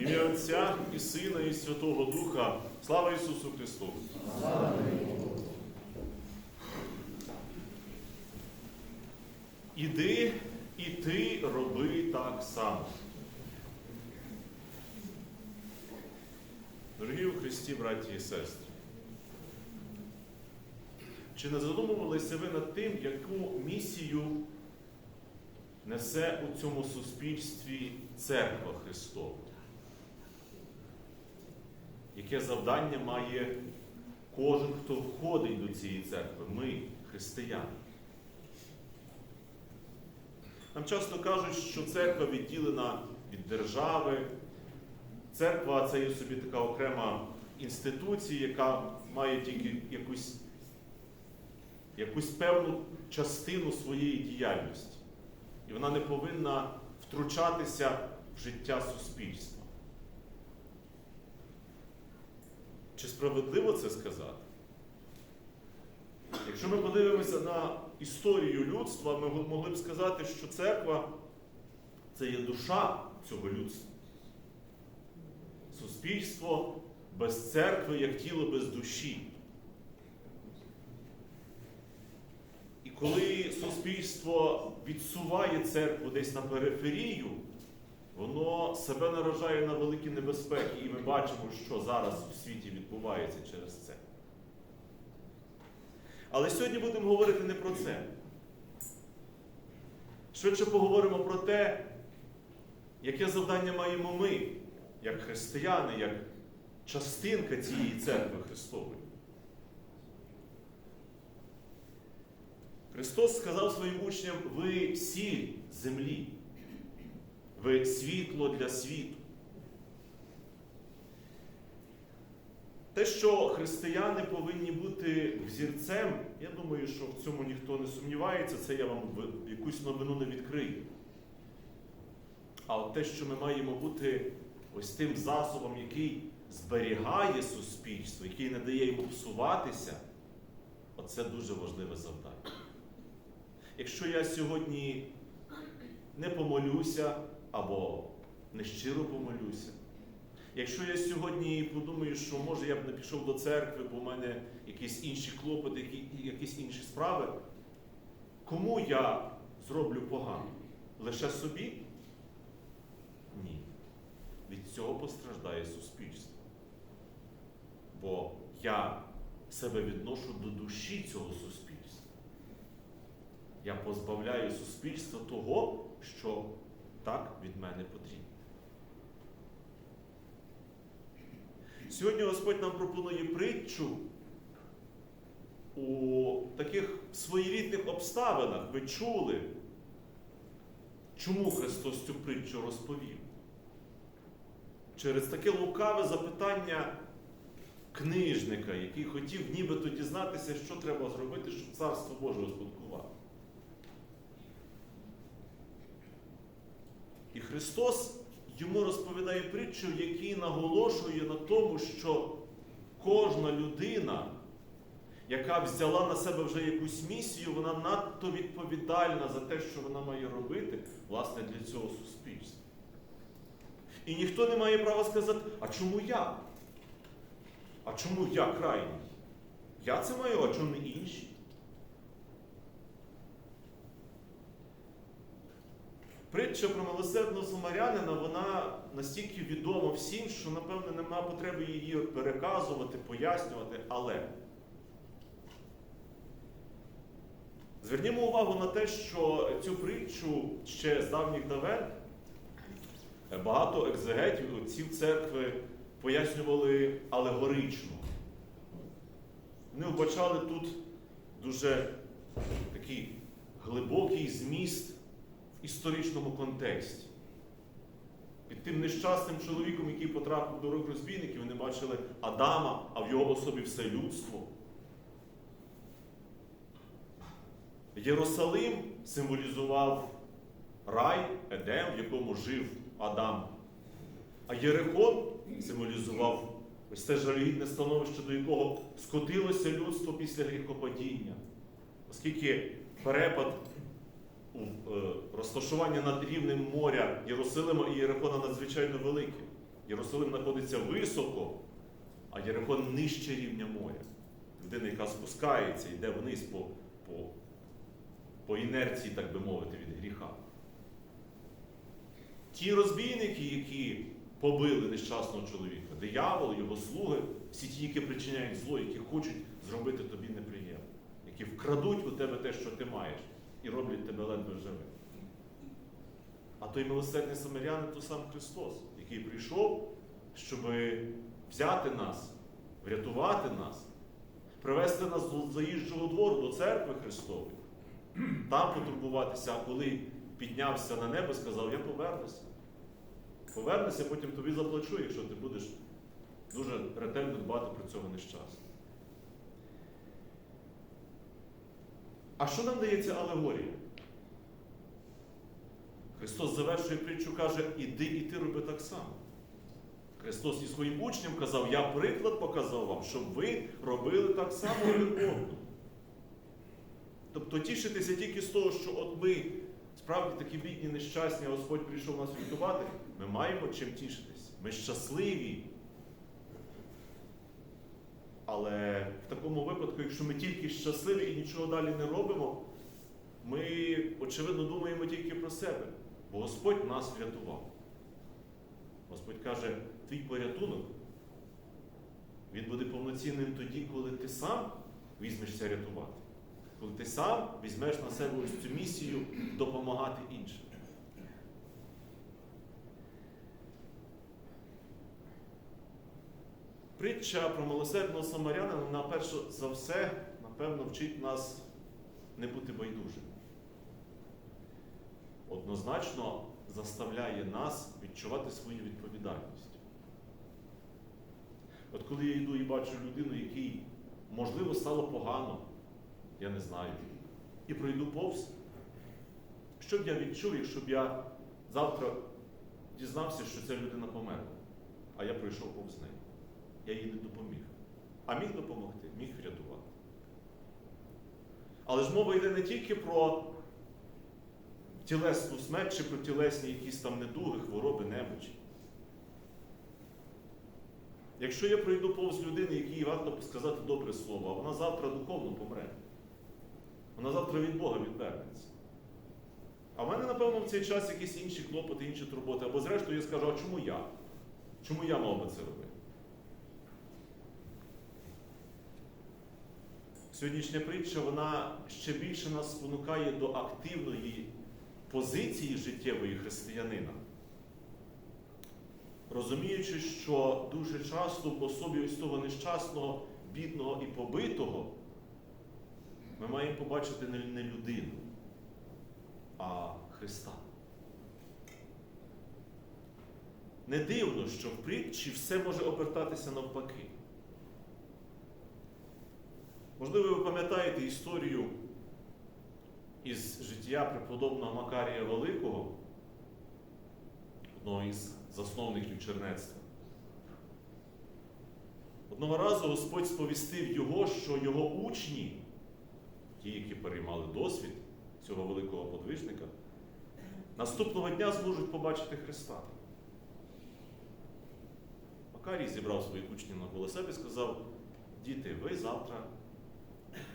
Ім'я Отця і Сина, і Святого Духа. Слава Ісусу Христу! Іди і ти роби так само. Дорогі у Христі, браті і сестри, чи не задумувалися ви над тим, яку місію несе у цьому суспільстві церква Христова? Яке завдання має кожен, хто входить до цієї церкви? Ми, християни. Нам часто кажуть, що церква відділена від держави. Церква це є собі така окрема інституція, яка має тільки якусь, якусь певну частину своєї діяльності. І вона не повинна втручатися в життя суспільства. Чи справедливо це сказати? Якщо ми подивимося на історію людства, ми могли б сказати, що церква це є душа цього людства. Суспільство без церкви, як тіло без душі. І коли суспільство відсуває церкву десь на периферію, воно себе наражає на великі небезпеки. І ми бачимо, що зараз у світі відбувається через це. Але сьогодні будемо говорити не про це. Швидше поговоримо про те, яке завдання маємо ми, як християни, як частинка цієї церкви Христової. Христос сказав своїм учням: ви сіль землі, ви світло для світу. Те, що християни повинні бути взірцем, я думаю, що в цьому ніхто не сумнівається, це я вам якусь новину не відкрию. А от те, що ми маємо бути ось тим засобом, який зберігає суспільство, який не дає йому псуватися, оце дуже важливе завдання. Якщо я сьогодні не помолюся або нещиро помолюся, Якщо я сьогодні подумаю, що може я б не пішов до церкви, бо в мене якісь інші клопоти, якісь інші справи, кому я зроблю погано? Лише собі? Ні. Від цього постраждає суспільство. Бо я себе відношу до душі цього суспільства. Я позбавляю суспільства того, що так від мене потрібно. Сьогодні Господь нам пропонує притчу у таких своєрідних обставинах. Ви чули, чому Христос цю притчу розповів? Через таке лукаве запитання книжника, який хотів нібито дізнатися, що треба зробити, щоб Царство Боже успадкувати. І Христос йому розповідає притчу, який наголошує на тому, що кожна людина, яка взяла на себе вже якусь місію, вона надто відповідальна за те, що вона має робити, власне, для цього суспільства. І ніхто не має права сказати, а чому я? А чому я крайній? Я це маю, а чому не інші? Притча про милосердного самарянина, вона настільки відома всім, що, напевне, нема потреби її переказувати, пояснювати, але звернімо увагу на те, що цю притчу ще з давніх давен багато екзегетів, отців церкви пояснювали алегорично. Вони вбачали тут дуже такий глибокий зміст історичному контексті. Під тим нещасним чоловіком, який потрапив до рук розбійників, вони бачили Адама, а в його особі все людство. Єрусалим символізував рай, Едем, в якому жив Адам. А Єрихон символізував ось це жалюгідне становище, до якого скотилося людство після гріхопадіння. Оскільки перепад розташування над рівнем моря Єрусалима і Єрихона надзвичайно велике. Єрусалим знаходиться високо, а Єрихон нижче рівня моря. Людина, яка спускається, йде вниз по, по, по інерції, так би мовити, від гріха. Ті розбійники, які побили нещасного чоловіка, диявол, його слуги, всі ті, які причиняють зло, які хочуть зробити тобі неприємно, які вкрадуть у тебе те, що ти маєш, і роблять тебе ледве живим. А той милосердний самарянин то сам Христос, який прийшов, щоб взяти нас, врятувати нас, привести нас до заїжджого двору, до церкви Христової, там потурбуватися, а коли піднявся на небо, сказав, я повернуся. Повернуся, потім тобі заплачу, якщо ти будеш дуже ретельно дбати про цього нещасного. А що нам дається алегорія? Христос завершує притчу, каже, іди і ти роби так само. Христос і своїм учням казав, я приклад показав вам, щоб ви робили так само одному. Тобто тішитися тільки з того, що от ми справді такі бідні, нещасні, а Господь прийшов нас рятувати, ми маємо чим тішитись. Ми щасливі. Але в такому випадку, якщо ми тільки щасливі і нічого далі не робимо, ми, очевидно, думаємо тільки про себе, бо Господь нас врятував. Господь каже, твій порятунок, він буде повноцінним тоді, коли ти сам візьмешся рятувати. Коли ти сам візьмеш на себе ось цю місію допомагати іншим. Притча про милосердного самарянина, на перше за все, напевно, вчить нас не бути байдужим. Однозначно заставляє нас відчувати свою відповідальність. От коли я йду і бачу людину, якій, можливо, стало погано, я не знаю, і пройду повз, що б я відчув, якщо б я завтра дізнався, що ця людина померла, а я пройшов повз неї. Я їй не допоміг. А міг допомогти, міг врятувати. Але ж мова йде не тільки про тілесну смерть чи про тілесні якісь там недуги, хвороби, немочі. Якщо я пройду повз людини, якій варто сказати добре слово, а вона завтра духовно помре. Вона завтра від Бога відвернеться. А в мене, напевно, в цей час якісь інші клопоти, інші турботи. Або зрештою я скажу, а чому я? Чому я мав би це робити? Сьогоднішня притча вона ще більше нас спонукає до активної позиції життєвої християнина. Розуміючи, що дуже часто в особі ось того нещасного, бідного і побитого ми маємо побачити не людину, а Христа. Не дивно, що в притчі все може обертатися навпаки. Можливо, ви пам'ятаєте історію із життя преподобного Макарія Великого, одного із засновників чернецтва. Одного разу Господь сповістив його, що його учні, ті, які переймали досвід цього великого подвижника, наступного дня зможуть побачити Христа. Макарій зібрав своїх учнів навколо себе і сказав, діти, ви завтра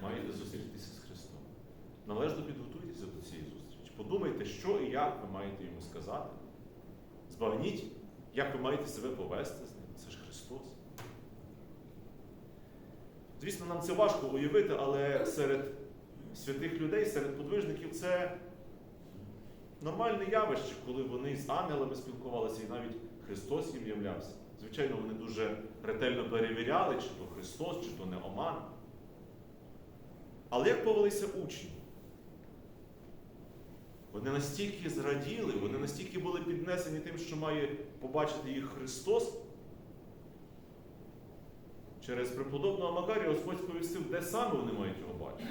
маєте зустрітися з Христом. Належно підготуйтеся до цієї зустрічі. Подумайте, що і як ви маєте йому сказати. Збагніть, як ви маєте себе повести з ним. Це ж Христос. Звісно, нам це важко уявити, але серед святих людей, серед подвижників це нормальне явище, коли вони з ангелами спілкувалися і навіть Христос їм являвся. Звичайно, вони дуже ретельно перевіряли, чи то Христос, чи то не Оман. Але як повелися учні? Вони настільки зраділи, вони настільки були піднесені тим, що має побачити їх Христос. Через преподобного Макарія Господь сповістив, де саме вони мають його бачити.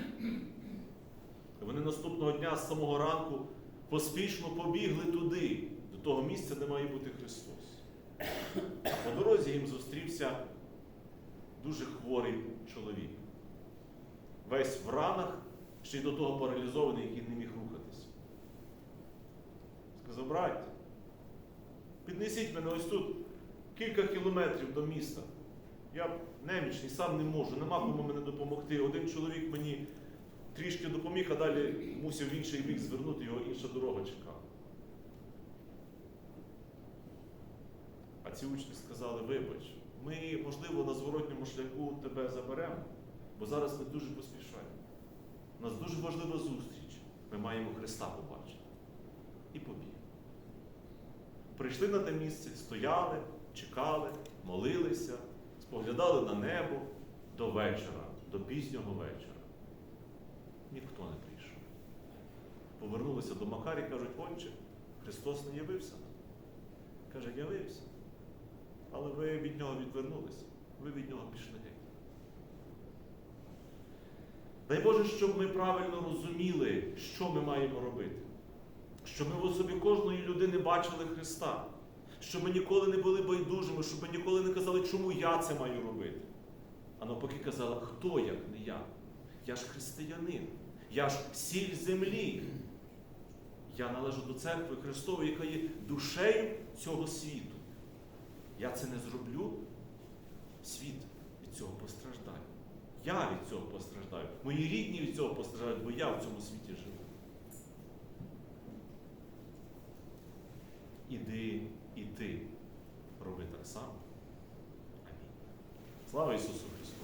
Вони наступного дня з самого ранку поспішно побігли туди, до того місця, де має бути Христос. По дорозі їм зустрівся дуже хворий чоловік. Весь в ранах, ще й до того паралізований, який не міг рухатись. Сказав, браття, піднесіть мене ось тут кілька кілометрів до міста. Я немічний, сам не можу, нема кому мене допомогти. Один чоловік мені трішки допоміг, а далі мусив в інший бік звернути, його інша дорога чекала. А ці учні сказали, вибач, ми, можливо, на зворотньому шляху тебе заберемо, бо зараз ми дуже поспішаємо. У нас дуже важлива зустріч. Ми маємо Христа побачити. І побіг. Прийшли на те місце, стояли, чекали, молилися, споглядали на небо до вечора, до пізнього вечора. Ніхто не прийшов. Повернулися до Макарі, кажуть, отче, Христос не явився. Каже, явився. Але ви від нього відвернулися, ви від нього пішли. Дай Боже, щоб ми правильно розуміли, що ми маємо робити. Щоб ми в особі кожної людини бачили Христа. Щоб ми ніколи не були байдужими, щоб ми ніколи не казали, чому я це маю робити. А навпаки казали, хто як не я? Я ж християнин, я ж сіль землі. Я належу до церкви Христової, яка є душею цього світу. Я це не зроблю, світ від цього постраждає. Я від цього постраждаю. Мої рідні від цього постраждають, бо я в цьому світі живу. Іди і ти роби так само. Амінь. Слава Ісусу Христу!